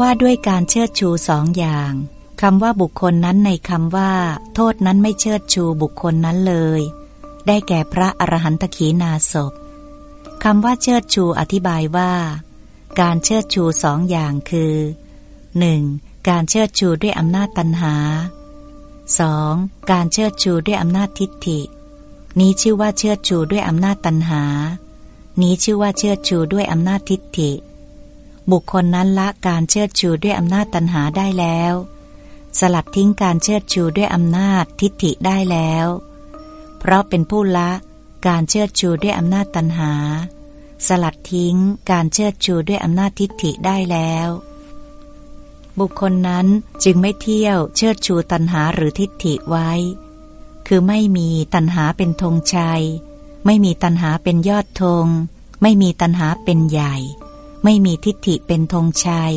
ว่าด้วยการเชิดชูสองอย่างคำว่าบุคคลนั้นในคำว่า โทษนั้นไม่เชิดชูบุคคลนั้นเลย ได้แก่พระอรหันตขีนาศพคำว่าเชิดชูอธิบายว่า การเชิดชูสองอย่างคือ 1. การเชิดชูด้วยอำนาจตันหา 2. การเชิดชูด้วยอำนาจทิฏฐิ นี้ชื่อว่าเชิดชูด้วยอำนาจตันหา นี้ชื่อว่าเชิดชูด้วยอำนาจทิฏฐิ บุคคลนั้นละการเชิดชูด้วยอำนาจตันหาได้แล้ว สลัดทิ้งการเชิดชูด้วยอำนาจทิฏฐิได้แล้ว เพราะเป็นผู้ละการเชิดชูด้วยอำนาจตันหา สลัดทิ้งการเชิดชูด้วยอำนาจทิฏฐิได้แล้ว บุคคลนั้นจึงไม่เที่ยวเชิดชูตันหาหรือทิฏฐิไว้ คือไม่มีตันหาเป็นธงชัย ไม่มีตันหาเป็นยอดธง ไม่มีตันหาเป็นใหญ่ ไม่มีทิฏฐิเป็นธงชัย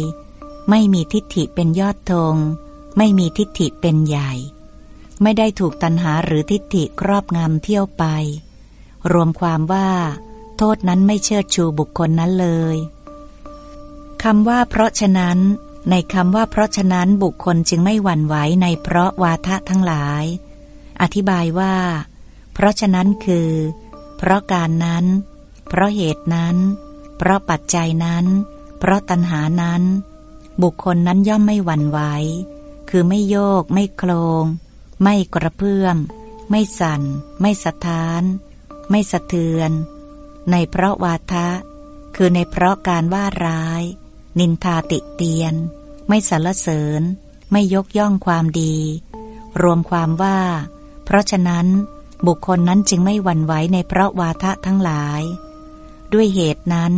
ไม่มีทิฏฐิเป็นยอดธง ไม่มีทิฏฐิเป็นใหญ่ ไม่ได้ถูกตันหาหรือทิฏฐิครอบงำเที่ยวไป รวมความว่า โทษนั้นไม่เชิดชูบุคคลนั้นเลยคำว่าเพราะฉะนั้น ในคำว่าเพราะฉะนั้นบุคคลจึงไม่หวั่นไหวในเพราะวาทะทั้งหลาย อธิบายว่า เพราะฉะนั้นคือ เพราะการนั้น เพราะเหตุนั้น เพราะปัจจัยนั้น เพราะตัณหานั้น บุคคลนั้นย่อมไม่หวั่นไหว คือไม่โยก ไม่โคลง ไม่กระเพื่อม ไม่สั่น ไม่สะท้าน ไม่สะเทือน ในเพราะวาทะ คือในเพราะการว่าร้าย นินทาติเตียน ไม่สรรเสริญ ไม่ยกย่องความดี รวมความว่า เพราะฉะนั้นบุคคลนั้นจึงไม่หวั่นไหวในเพราะวาทะทั้งหลาย ด้วยเหตุนั้น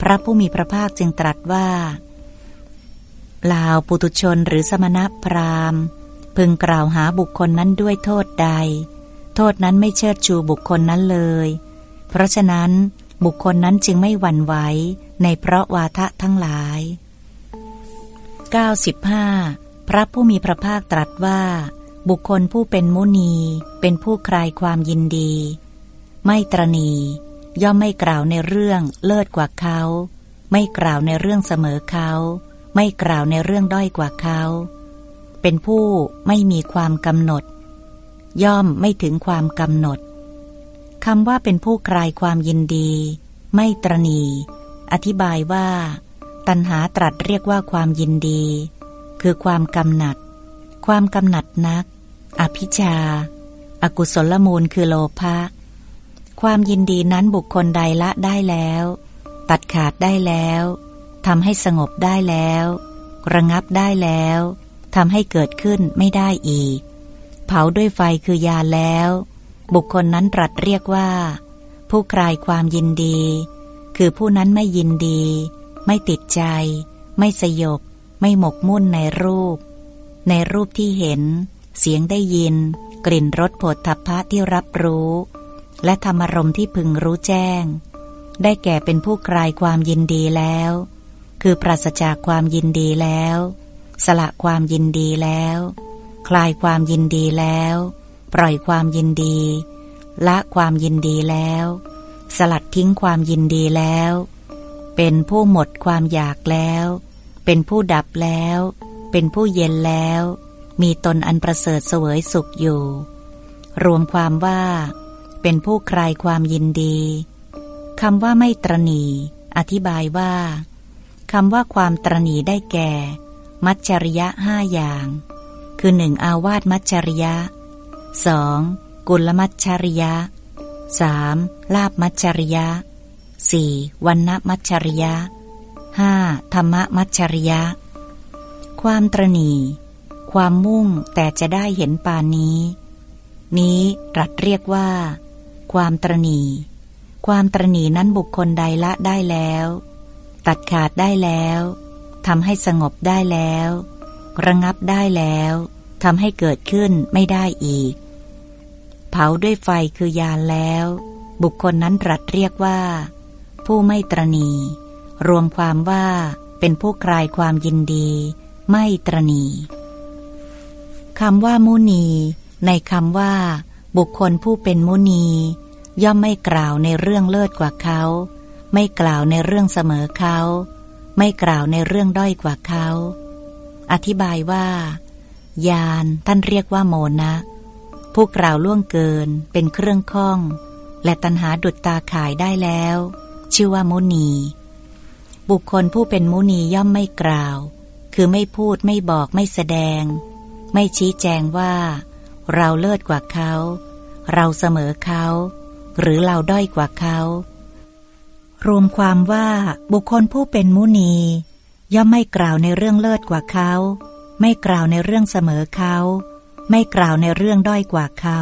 พระผู้มีพระภาคจึงตรัสว่าลาวปุตุชนหรือสมณะพราหมณ์ พึงกล่าวหาบุคคลนั้นด้วยโทษใด โทษนั้นไม่เชิดชูบุคคลนั้นเลย เพราะฉะนั้นบุคคลนั้นจึงไม่หวั่นไหวในเพราะวาทะทั้งหลาย 95. พระผู้มีพระภาคตรัสว่า บุคคลผู้เป็นมุนีเป็นผู้คลายความยินดี ไม่ตรณี ย่อมไม่กล่าวในเรื่องเลิศกว่าเขา ไม่กล่าวในเรื่องเสมอเขา ไม่กล่าวในเรื่องด้อยกว่าเขา เป็นผู้ไม่มีความกำหนด ย่อมไม่ถึงความกำหนดคำว่าเป็นผู้คลายความยินดี ไม่ตรณี อธิบายว่า ตัณหาตรัสเรียกว่าความยินดี คือความกำหนัด ความกำหนัดนัก อภิชาอากุศลมูลคือโลภะ ความยินดีนั้นบุคคลใดละได้แล้ว ตัดขาดได้แล้วทำให้สงบได้แล้ว ระงับได้แล้วทำให้เกิดขึ้นไม่ได้อีก เผาด้วยไฟคือยาแล้ว บุคคลนั้นตรัสเรียกว่า ผู้คลายความยินดี คือผู้นั้นไม่ยินดี ไม่ติดใจ ไม่สยบ ไม่หมกมุ่นในรูป ในรูปที่เห็น เสียงได้ยิน กลิ่นรสผดทัพพะที่รับรู้ และธรรมรมที่พึงรู้แจ้ง ได้แก่เป็นผู้คลายความยินดีแล้ว คือปราศจากความยินดีแล้ว สละความยินดีแล้ว คลายความยินดีแล้ว ปล่อยความยินดี ละความยินดีแล้ว สลัดทิ้งความยินดีแล้ว เป็นผู้หมดความอยากแล้ว เป็นผู้ดับแล้ว เป็นผู้เย็นแล้ว มีตนอันประเสริฐเสวยสุขอยู่ รวมความว่า เป็นผู้คลายความยินดีคำว่าไม่ตรณีอธิบายว่าคำว่าความตรณีได้แก่ มัจจริยะห้าอย่าง คือหนึ่งอาวาสมัจจริยะสองกุลมัจจริยะสามลาบมัจจริยะสี่วันณมัจจริยะห้าธรรมมัจจริยะ ความตรณีความมุ่งแต่จะได้เห็นปานนี้ นี้รัดเรียกว่า ความตรณีความตรณีนั้นบุคคลใดละได้แล้ว ตัดขาดได้แล้วทำให้สงบได้แล้ว ระงับได้แล้วทำให้เกิดขึ้นไม่ได้อีก เผาด้วยไฟคือยานแล้ว บุคคลนั้นตรัสเรียกว่า ผู้ไม่ตรณี รวมความว่าเป็นผู้คลายความยินดี ไม่ตรณีคำว่ามุนี ในคำว่า บุคคลผู้เป็นมุนี ย่อมไม่กล่าวในเรื่องเลิศกว่าเขา ไม่กล่าวในเรื่องเสมอเขา ไม่กล่าวในเรื่องด้อยกว่าเขา อธิบายว่า ยานท่านเรียกว่าโมนะ ผู้กล่าวล่วงเกินเป็นเครื่องข้อง และตัณหาดุดตาขายได้แล้ว ชื่อว่ามุนี บุคคลผู้เป็นมุนีย่อมไม่กล่าว คือไม่พูดไม่บอกไม่แสดง ไม่ชี้แจงว่า เราเลิศกว่าเขา เราเสมอเขา หรือเราด้อยกว่าเขา รวมความว่าบุคคลผู้เป็นมุนี ย่อมไม่กล่าวในเรื่องเลิศกว่าเขา ไม่กล่าวในเรื่องเสมอเขา ไม่กล่าวในเรื่องด้อยกว่าเขา